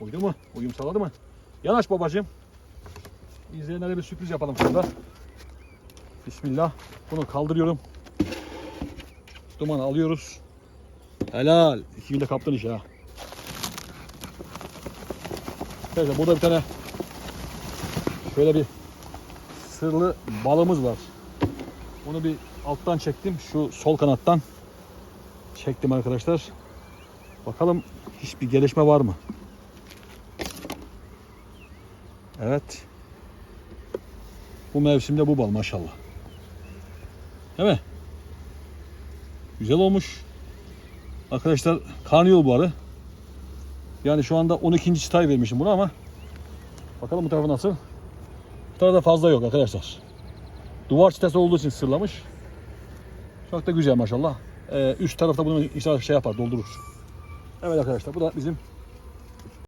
Uydu mu? Uyum sağladı mı? Yanaş babacığım. İzleyenlere bir sürpriz yapalım şurada. Bismillah. Bunu kaldırıyorum. Dumanı alıyoruz. Helal. İki günde kaptın işi ha. Arkadaşlar burada bir tane şöyle bir sırlı balımız var. Onu bir alttan çektim. Şu sol kanattan çektim arkadaşlar. Bakalım hiçbir gelişme var mı? Evet. Bu mevsimde bu bal maşallah. Değil mi? Güzel olmuş. Arkadaşlar karnıyol bu arı. Yani şu anda 12. çıtayı vermişim buna ama bakalım bu tarafı nasıl? Bu tarafta fazla yok arkadaşlar. Duvar çıtası olduğu için sırlamış. Çok da güzel maşallah. Ee, üst tarafta bunu inşallah şey yapar, doldurur. Evet arkadaşlar bu da bizim